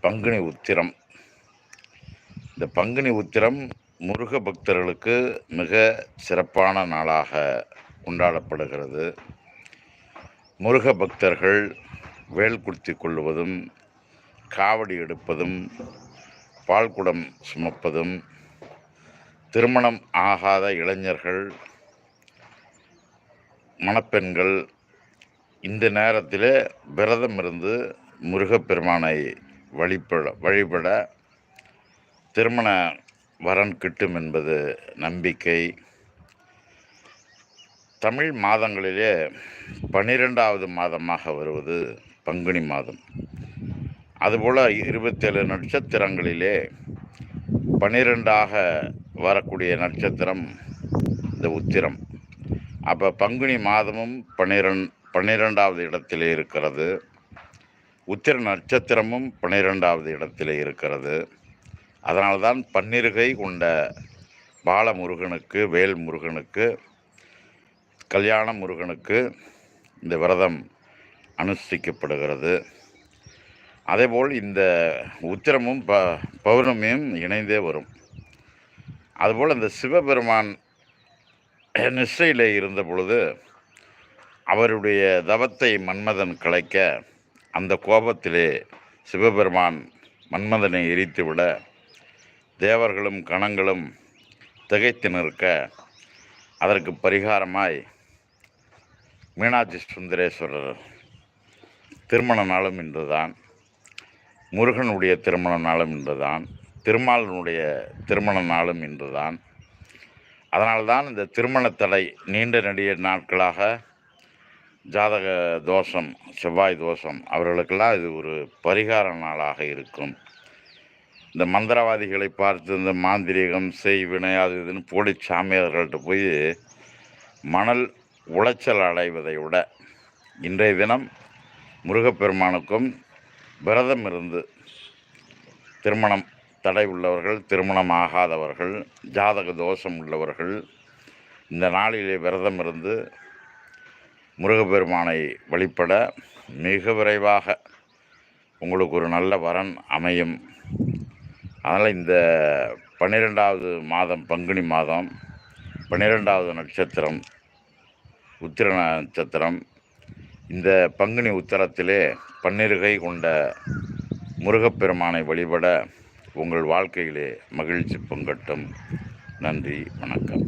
பங்குனி உத்திரம். இந்த பங்குனி உத்திரம் முருக பக்தர்களுக்கு மிக சிறப்பான நாளாக கொண்டாடப்படுகிறது. முருக பக்தர்கள் வேல் குடுத்தி கொள்வதும் காவடி எடுப்பதும் பால்குடம் சுமப்பதும் திருமணம் ஆகாத இளைஞர்கள் மணப்பெண்கள் இந்த நேரத்தில் விரதம் இருந்து முருகப்பெருமானை வழிபட வழிபட திருமண வரன் கிட்டும் என்பது நம்பிக்கை. தமிழ் மாதங்களிலே பன்னிரெண்டாவது மாதமாக வருவது பங்குனி மாதம். அதுபோல் இருபத்தேழு நட்சத்திரங்களிலே பன்னிரெண்டாக வரக்கூடிய நட்சத்திரம் இந்த உத்திரம். அப்போ பங்குனி மாதமும் பன்னிரெண் பன்னிரெண்டாவது இடத்திலே இருக்கிறது. உத்திர நட்சத்திரமும் பன்னிரெண்டாவது இடத்திலே இருக்கிறது. அதனால்தான் பன்னிருகை கொண்ட பாலமுருகனுக்கு வேல் முருகனுக்கு கல்யாண முருகனுக்கு இந்த விரதம் அனுஷ்டிக்கப்படுகிறது. அதேபோல் இந்த உத்திரமும் ப பௌர்ணமியும் இணைந்தே வரும். அதுபோல் இந்த சிவபெருமான் நிஷ்டையில் இருந்த பொழுது அவருடைய தவத்தை மன்மதன் கலைக்க அந்த கோபத்திலே சிவபெருமான் மன்மதனை எரித்துவிட தேவர்களும் கணங்களும் திகைத்து நிற்க அதற்கு பரிகாரமாய் மீனாட்சி சுந்தரேஸ்வரர் திருமண நாளும் இன்றுதான் முருகனுடைய திருமண நாளும் இன்றுதான் திருமாலனுடைய திருமண நாளும் இன்றுதான். அதனால்தான் இந்த திருமண தடை நீண்ட நெடிய நாட்களாக ஜாதக தோஷம் செவ்வாய் தோஷம் அவர்களுக்கெல்லாம் இது ஒரு பரிகார நாளாக இருக்கும். இந்த மந்திரவாதிகளை பார்த்து இந்த மாந்திரீகம் செய்வினை அது இதுன்னு போலி சாமியார்கள்ட்ட போய் மணல் உளைச்சல் அடைவதை விட இன்றைய தினம் முருகப்பெருமானுக்கும் விரதம் இருந்து திருமணம் தடை உள்ளவர்கள் திருமணம் ஆகாதவர்கள் ஜாதக தோஷம் உள்ளவர்கள் இந்த நாளிலே விரதம் இருந்து முருகப்பெருமானை வழிபட மிக விரைவாக உங்களுக்கு ஒரு நல்ல வரன் அமையும். அதனால் இந்த பன்னிரெண்டாவது மாதம் பங்குனி மாதம் பன்னிரெண்டாவது நட்சத்திரம் உத்திர நட்சத்திரம் இந்த பங்குனி உத்தரத்திலே பன்னிருகை கொண்ட முருகப்பெருமானை வழிபட உங்கள் வாழ்க்கையிலே மகிழ்ச்சி பொங்கட்டும். நன்றி வணக்கம்.